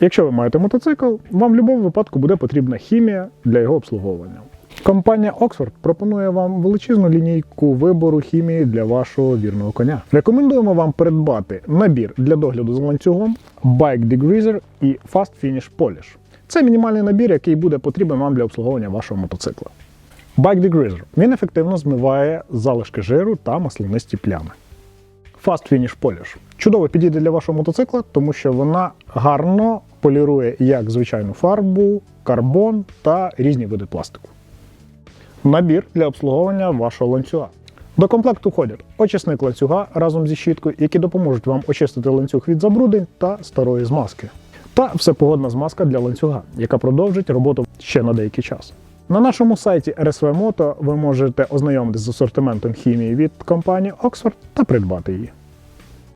Якщо ви маєте мотоцикл, вам в будь-якому випадку буде потрібна хімія для його обслуговування. Компанія Oxford пропонує вам величезну лінійку вибору хімії для вашого вірного коня. Рекомендуємо вам придбати набір для догляду за ланцюгом, Bike Degreaser і Fast Finish Polish. Це мінімальний набір, який буде потрібен вам для обслуговування вашого мотоцикла. Bike Degreaser. Він ефективно змиває залишки жиру та маслянисті плями. Fast Finish Polish. Чудово підійде для вашого мотоцикла, тому що вона гарно полірує як звичайну фарбу, карбон та різні види пластику. Набір для обслуговування вашого ланцюга. До комплекту входять очисник ланцюга разом зі щіткою, які допоможуть вам очистити ланцюг від забруднень та старої змазки. Та всепогодна змазка для ланцюга, яка продовжить роботу ще на деякий час. На нашому сайті RSV Moto ви можете ознайомитися з асортиментом хімії від компанії Oxford та придбати її.